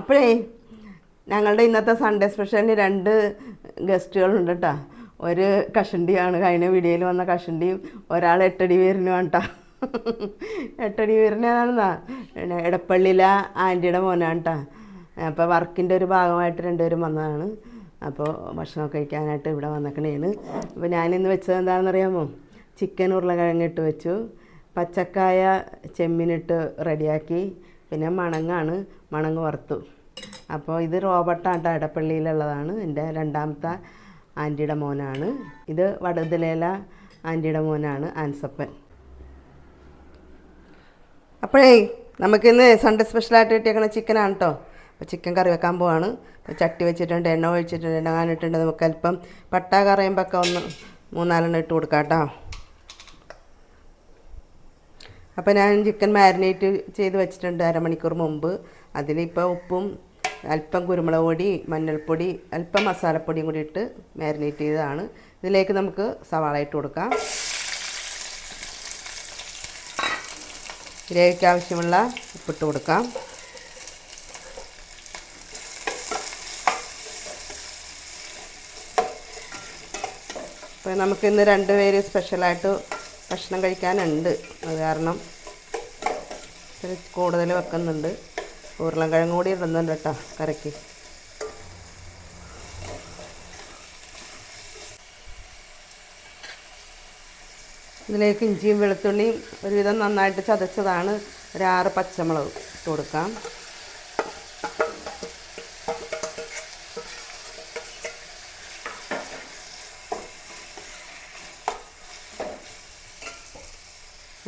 അപ്പോഴേ ഞങ്ങളുടെ ഇന്നത്തെ സൺഡേ സ്പെഷ്യലിന് രണ്ട് ഗസ്റ്റുകളുണ്ട് കേട്ടോ ഒരു കഷണ്ടിയാണ് കഴിഞ്ഞ വീഡിയോയിൽ വന്ന കഷണ്ടിയും ഒരാൾ എട്ടടി വീരനുമാണ് കേട്ടോ എട്ടടി വീരനാണെന്നാ. പിന്നെ എടപ്പള്ളിയിലെ ആന്റിയുടെ മോനാണ് കേട്ടോ അപ്പോൾ വർക്കിന്റെ ഒരു ഭാഗമായിട്ട് രണ്ടുപേരും വന്നതാണ്. അപ്പോൾ ഭക്ഷണം കഴിക്കാനായിട്ട് ഇവിടെ വന്നേക്കണേന് അപ്പോൾ ഞാനിന്ന് വെച്ചത് എന്താണെന്ന് അറിയാമോ ചിക്കൻ ഉരുളക്കിഴങ്ങിട്ട് വെച്ചു. പച്ചക്കായ ചെമ്മീനിട്ട് റെഡിയാക്കി പിന്നെ മണങ്ങാണ്. മണങ്ങ് വറുത്തു. അപ്പോൾ ഇത് റോബർട്ടാണ് ആട്ട ഇടപ്പള്ളിയിലുള്ളതാണ് എന്റെ രണ്ടാമത്തെ ആന്റിയുടെ മോനാണ്. ഇത് വടുതലേല ആന്റിയുടെ മോനാണ് ആൻസപ്പൻ. അപ്പോഴേ നമുക്കിന്ന് സൺഡേ സ്പെഷ്യലായിട്ട് കിട്ടിയേക്കണ ചിക്കനാണ് കേട്ടോ അപ്പോൾ ചിക്കൻ കറി വെക്കാൻ പോവാണ്. ചട്ടി വെച്ചിട്ടുണ്ട് എണ്ണ ഒഴിച്ചിട്ടുണ്ട് എണ്ണ കാണിട്ടുണ്ട് നമുക്ക് അല്പം പട്ട കറിയുമ്പോൾ ഒന്ന് മൂന്നാലെണ്ണം ഇട്ട് കൊടുക്കാം കേട്ടോ അപ്പോൾ ഞാൻ ചിക്കൻ മാരിനേറ്റ് ചെയ്ത് വെച്ചിട്ടുണ്ട് അരമണിക്കൂർ മുമ്പ്. അതിലിപ്പോൾ ഉപ്പും അല്പം കുരുമുളക് പൊടി മഞ്ഞൾപ്പൊടി അല്പം മസാലപ്പൊടിയും കൂടി ഇട്ട് മാരിനേറ്റ് ചെയ്തതാണ്. ഇതിലേക്ക് നമുക്ക് സവാള ഇട്ട് കൊടുക്കാം. ഗ്രേവിക്ക് ആവശ്യമുള്ള ഉപ്പിട്ട് കൊടുക്കാം. അപ്പോൾ നമുക്കിന്ന് രണ്ട് പേര് സ്പെഷ്യലായിട്ട് ഭക്ഷണം കഴിക്കാനുണ്ട്. അത് കാരണം കൂടുതൽ വെക്കുന്നുണ്ട്. ഉരുളൻകിഴങ്ങ് കൂടി ഇടുന്നുണ്ട് കേട്ടോ കറിക്ക്. ഇതിലേക്ക് ഇഞ്ചിയും വെളുത്തുള്ളിയും ഒരുവിധം നന്നായിട്ട് ചതച്ചതാണ് ഒരാറ് പച്ചമുളക് ഇട്ട് കൊടുക്കാം.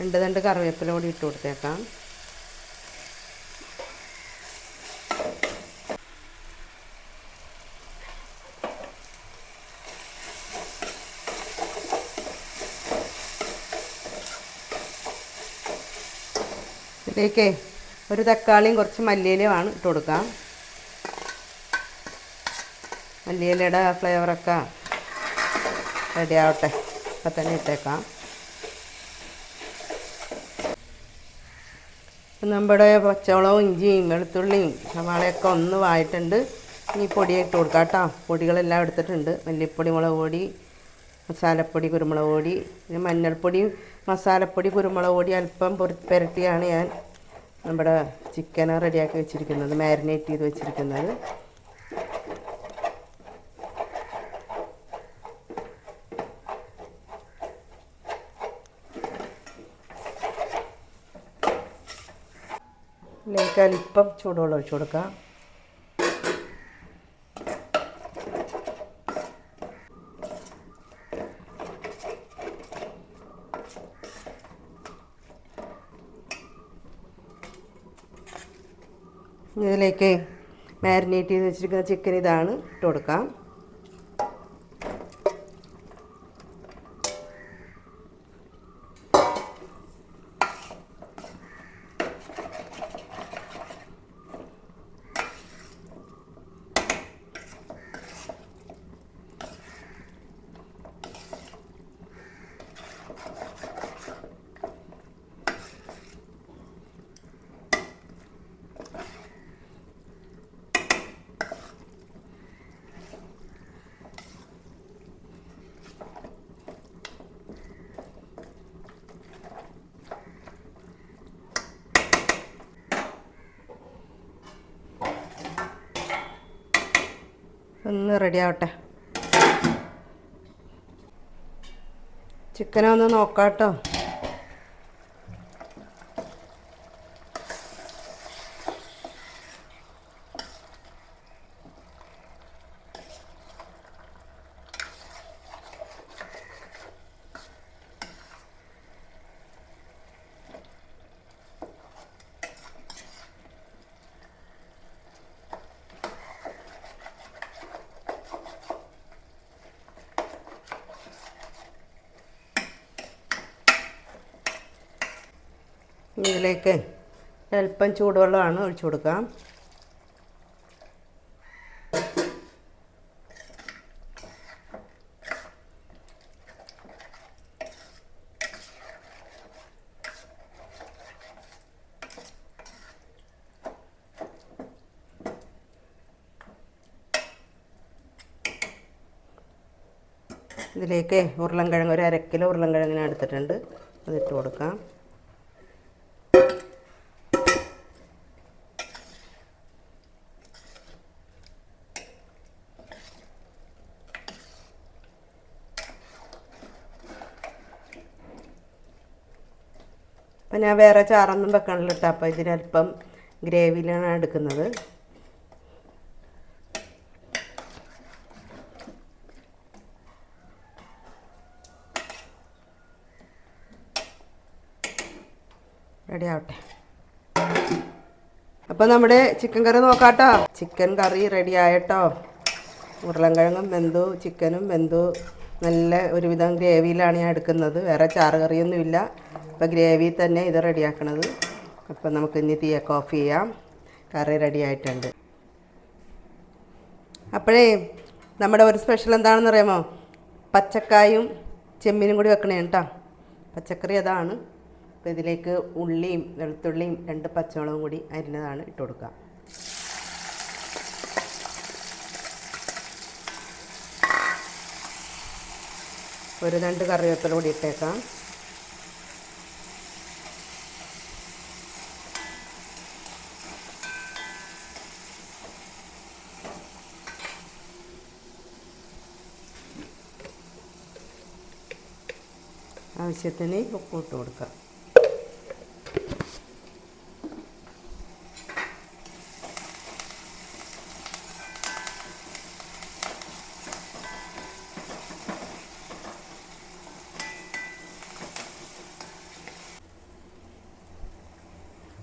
രണ്ട് രണ്ട് കറിവേപ്പില കൂടി ഇട്ട് കൊടുത്തേക്കാം. ഇതിലേക്ക് ഒരു തക്കാളിയും കുറച്ച് മല്ലിയിലയുമാണ് ഇട്ട് കൊടുക്കാം. മല്ലിയിലയുടെ ഫ്ലേവറൊക്കെ റെഡി ആവട്ടെ. അപ്പം തന്നെ ഇട്ടേക്കാം. നമ്മുടെ പച്ചമുളകും ഇഞ്ചിയും വെളുത്തുള്ളിയും സവാളയൊക്കെ ഒന്ന് വായിട്ടുണ്ട്. ഇനി പൊടിയെ ഇട്ട് കൊടുക്കാം കേട്ടോ. പൊടികളെല്ലാം എടുത്തിട്ടുണ്ട്. മല്ലിപ്പൊടി മുളക് പൊടി മസാലപ്പൊടി കുരുമുളക് പൊടി പിന്നെ മഞ്ഞൾപ്പൊടി മസാലപ്പൊടി കുരുമുളക് പൊടി അല്പം പൊരി- പുരട്ടിയാണ് ഞാൻ നമ്മുടെ ചിക്കൻ റെഡിയാക്കി വെച്ചിരിക്കുന്നത് മാരിനേറ്റ് ചെയ്ത് വെച്ചിരിക്കുന്നത്. ഇതിലേക്ക് അല്പം ചൂടുവെള്ളം ഒഴിച്ചു കൊടുക്കാം. ഇതിലേക്ക് മാരിനേറ്റ് ചെയ്ത് വെച്ചിരിക്കുന്ന ചിക്കൻ ഇതാണ് ഇട്ട് കൊടുക്കാം. ഒന്ന് റെഡി ആവട്ടെ ചിക്കനെ ഒന്ന് നോക്കാം കേട്ടോ ഇതിലേക്ക് അല്പം ചൂടുവെള്ളമാണ് ഒഴിച്ചു കൊടുക്കാം. ഇതിലേക്ക് ഉരുളൻകിഴങ്ങ് ഒരു അരക്കിലോ കിലോ ഉരുളൻകിഴങ്ങിനെ എടുത്തിട്ടുണ്ട്. അതിട്ട് കൊടുക്കാം. ഞാൻ വേറെ ചാറൊന്നും വെക്കണില്ല കേട്ടോ അപ്പോൾ ഇതിനല്പം ഗ്രേവിയിലാണ് എടുക്കുന്നത്. റെഡി ആവട്ടെ. അപ്പോൾ നമ്മുടെ ചിക്കൻ കറി നോക്കാട്ടോ. ചിക്കൻ കറി റെഡി ആയട്ടോ. ഉരുളൻകിഴങ്ങും വെന്തു ചിക്കനും വെന്തു. നല്ല ഒരുവിധം ഗ്രേവിയിലാണ് ഞാൻ എടുക്കുന്നത്. വേറെ ചാറ് കറിയൊന്നുമില്ല. അപ്പോൾ ഗ്രേവി തന്നെ ഇത് റെഡിയാക്കണത്. അപ്പോൾ നമുക്ക് ഇനി തീയൊക്കെ ഓഫ് ചെയ്യാം. കറി റെഡി ആയിട്ടുണ്ട്. അപ്പോഴേ നമ്മുടെ ഒരു സ്പെഷ്യൽ എന്താണെന്ന് അറിയാമോ? പച്ചക്കായും ചെമ്മീനും കൂടി വെക്കണേ കേട്ടോ പച്ചക്കറി അതാണ്. അപ്പോൾ ഇതിലേക്ക് ഉള്ളിയും വെളുത്തുള്ളിയും രണ്ട് പച്ചമുളകും കൂടി അരിഞ്ഞതാണ് ഇട്ട് കൊടുക്കുക ഒരു രണ്ട് കറിവേപ്പില കൂടി ഇട്ടേക്കാം. ആവശ്യത്തിന് ഉപ്പ് ഇട്ട് കൊടുക്കാം.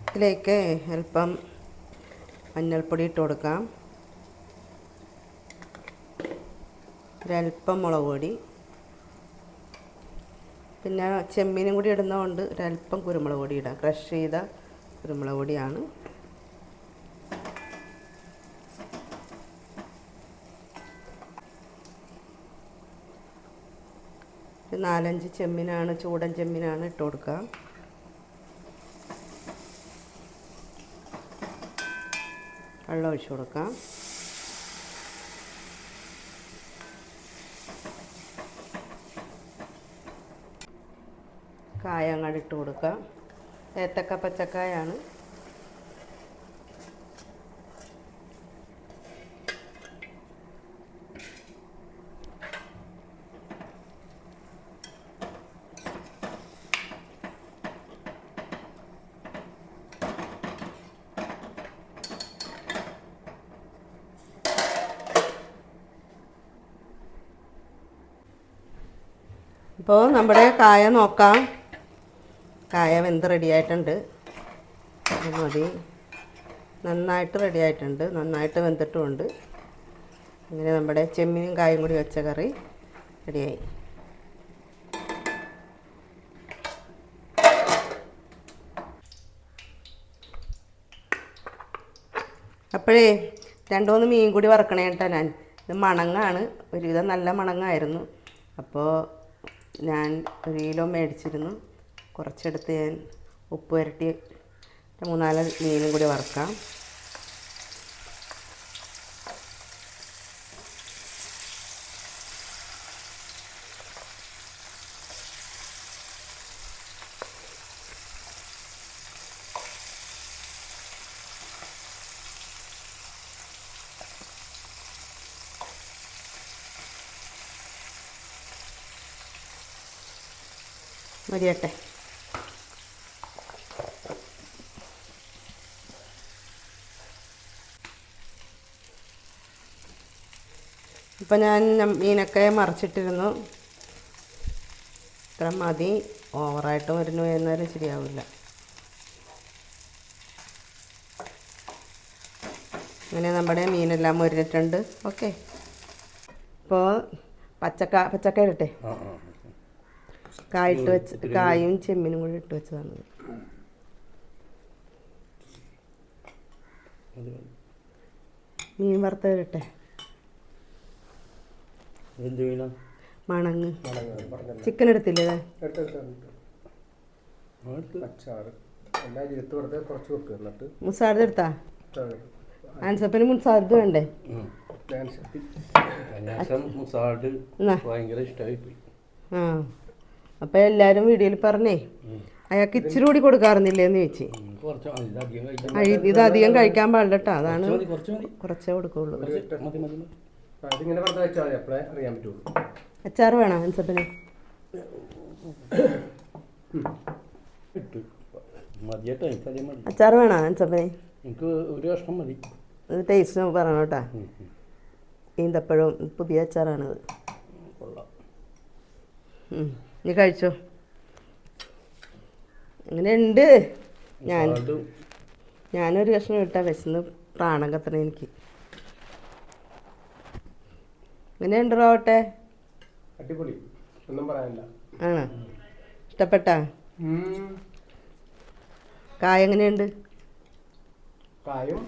ഇതിലേക്ക് അല്പം മഞ്ഞൾപ്പൊടി ഇട്ട് കൊടുക്കാം. ഒരല്പം മുളക് പൊടി പിന്നെ ചെമ്മീനും കൂടി ഇടുന്നതുകൊണ്ട് ഒരല്പം കുരുമുളക് പൊടി ഇടാം. ക്രഷ് ചെയ്ത കുരുമുളക് പൊടിയാണ്. ഒരു നാലഞ്ച് ചെമ്മീനാണ് ചൂടൻ ചെമ്മീനാണ് ഇട്ട് കൊടുക്കുക. വെള്ളം ഒഴിച്ചു കൊടുക്കാം. കായ അങ്ങോട്ട് ഇട്ട് കൊടുക്കാം. ഏത്തക്ക പച്ചക്കായാണ്. ഇപ്പോൾ നമ്മുടെ കായ നോക്കാം. കായ വെന്ത് റെഡിയായിട്ടുണ്ട് അത് മതി. നന്നായിട്ട് റെഡിയായിട്ടുണ്ട് നന്നായിട്ട് വെന്തിട്ടുമുണ്ട്. അങ്ങനെ നമ്മുടെ ചെമ്മീനും കായും കൂടി വെച്ച കറി റെഡിയായി അപ്പോഴേ രണ്ടു മൂന്ന് മീൻ കൂടി വറക്കണേ കേട്ടോ ഞാൻ. ഇത് മണങ്ങാണ്. ഒരുവിധം നല്ല മണങ്ങായിരുന്നു. അപ്പോൾ ഞാൻ ഒരു കിലോ മേടിച്ചിരുന്നു. കുറച്ചെടുത്ത് ഞാൻ ഉപ്പ് പുരട്ടി മൂന്നാൽ മീനും കൂടി വറുക്കാം. മതിയട്ടെ. ഇപ്പം ഞാൻ മീനൊക്കെ മറിച്ചിട്ടിരുന്നു. ഇത്ര മതി. ഓവറായിട്ട് വരുന്നു എന്നാലും ശരിയാവില്ല. അങ്ങനെ നമ്മുടെ മീനെല്ലാം മുരിഞ്ഞിട്ടുണ്ട്. ഓക്കെ. ഇപ്പോൾ പച്ചക്ക പച്ചക്ക ഇടട്ടെ? കായിട്ട് വെച്ച് കായും ചെമ്മീനും കൂടി ഇട്ട് വെച്ചതാണ്. മീൻ വറുത്തിട്ടെ എന്ത് വീണ മണങ്ങ്. ചിക്കൻ എടുത്തില്ലേ മുസാർദ് എടുത്താ ആൻസപ്പിന് മുസാർദ് വേണ്ടേ? ആ. അപ്പം എല്ലാവരും വീഡിയോയിൽ പറഞ്ഞേ അയാൾക്ക് ഇച്ചിരി കൂടി കൊടുക്കാറുന്നില്ലേന്ന് ചോദിച്ചു. ഇത് അധികം കഴിക്കാൻ പാടില്ല. കേട്ടോ അതാണ് കുറച്ച് മതി കുറച്ച് മതി. കുറച്ചേ കൊടുക്കുള്ളൂ. ഇതിങ്ങനെ വെറുതെ വെച്ചാൽ മതി. അപ്പോഴേ അറിയാൻ പറ്റുള്ളൂ. അച്ചാർ വേണോ അൻസപ്പിന്? മതിയാട്ടോ എനിക്ക് അധികം മതി. അച്ചാർ വേണോ അൻസപ്പിന്? എനിക്ക് ഒരു കഷ്ണം മതി. ഇത് ടേസ്റ്റ് പറയണം കേട്ടാ. ഈന്തപ്പഴവും പുതിയ അച്ചാറാണത്. കൊള്ളാം. നീ കഴിച്ചോ? എങ്ങനെയുണ്ട് ഞാൻ മുസാഡ് ഞാനൊരു കഷ്ണം ഇട്ടാ വിശന്ന് പ്രാണം കത്തണ എനിക്ക്. എങ്ങനെയുണ്ട് റോട്ടെ അടിപൊളി. ഒന്നും പറയാനില്ല. ആണോ? ഇഷ്ടപ്പെട്ട. കായ എങ്ങനെയുണ്ട്? കായും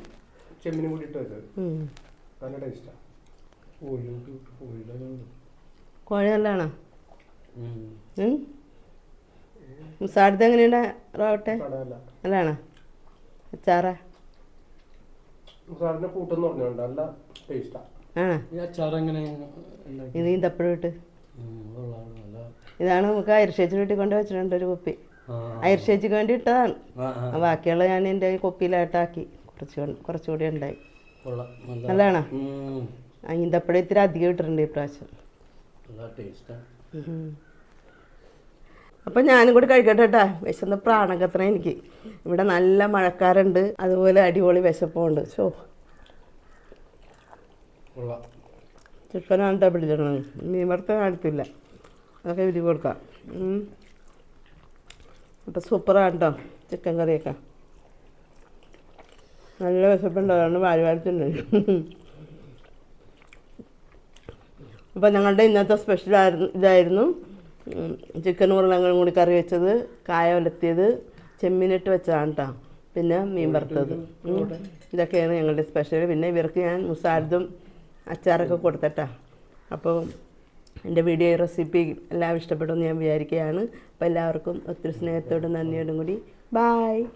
ചെമ്മിനും കൂടി. നല്ല ടേസ്റ്റാണ് കോഴി നല്ലതാണോ? സാധ്യത എങ്ങനെയുണ്ട്? റാവട്ടെ നല്ലതാണോ? അച്ചാറാ? സാറിന്റെ കൂട്ടെന്ന് പറഞ്ഞുകൊണ്ട് നല്ല ടേസ്റ്റാണ് ഈ ഇത് നല്ല ഇതാണ് നമുക്ക് അരിശേച്ചി വീട്ടിൽ കൊണ്ട് വെച്ചിട്ടുണ്ട് ഒരു കുപ്പി. അരിശേച്ചിക്ക് വേണ്ടി ഇട്ടതാണ്. ബാക്കിയുള്ള ഞാൻ എന്റെ കുപ്പിയിലായിട്ടാക്കി. കുറച്ച് കുറച്ചുകൂടി ഉണ്ടായി. നല്ലതാണ്? ഈന്തപ്പഴം ഇത്തിരി അധികം ഇട്ടിട്ടുണ്ട് ഈ പ്രാവശ്യം. അപ്പം ഞാനും കൂടി കഴിക്കട്ടെ കേട്ടാ വിശന്ന് പ്രാണം എനിക്ക്. ഇവിടെ നല്ല മഴക്കാരുണ്ട് അതുപോലെ അടിപൊളി വിശപ്പുണ്ട് ഷോ കൊള്ളാം ചിക്കനാണ് പിടിച്ചിടണം മീൻ വറുത്ത കാണത്തില്ല അതൊക്കെ വിരി കൊടുക്കാം. അപ്പം സൂപ്പറാണ് കേട്ടോ ചിക്കൻ കറിയൊക്കെ. നല്ല വിശപ്പുണ്ട്. അതുകൊണ്ട് വാരി വാരിച്ചുണ്ട് അപ്പം ഞങ്ങളുടെ ഇന്നത്തെ സ്പെഷ്യലായിരുന്നു ഇതായിരുന്നു. ചിക്കൻ ഉരുളങ്ങളും കൂടി കറി വെച്ചത് കായ ഉലത്തിയത് ചെമ്മീനിട്ട് വെച്ചതാണ് കേട്ടോ പിന്നെ മീൻ വറുത്തത്. ഇതൊക്കെയാണ് ഞങ്ങളുടെ സ്പെഷ്യൽ പിന്നെ ഇവർക്ക് ഞാൻ മുസാരതും അച്ചാറൊക്കെ കൊടുത്തട്ടാ. അപ്പോൾ എന്റെ വീഡിയോ റെസിപ്പി എല്ലാം ഇഷ്ടപ്പെടുമെന്ന് ഞാൻ വിചാരിക്കുകയാണ്. അപ്പോൾ എല്ലാവർക്കും ഒത്തിരി സ്നേഹത്തോടും നന്ദിയോടും കൂടി. ബായ്.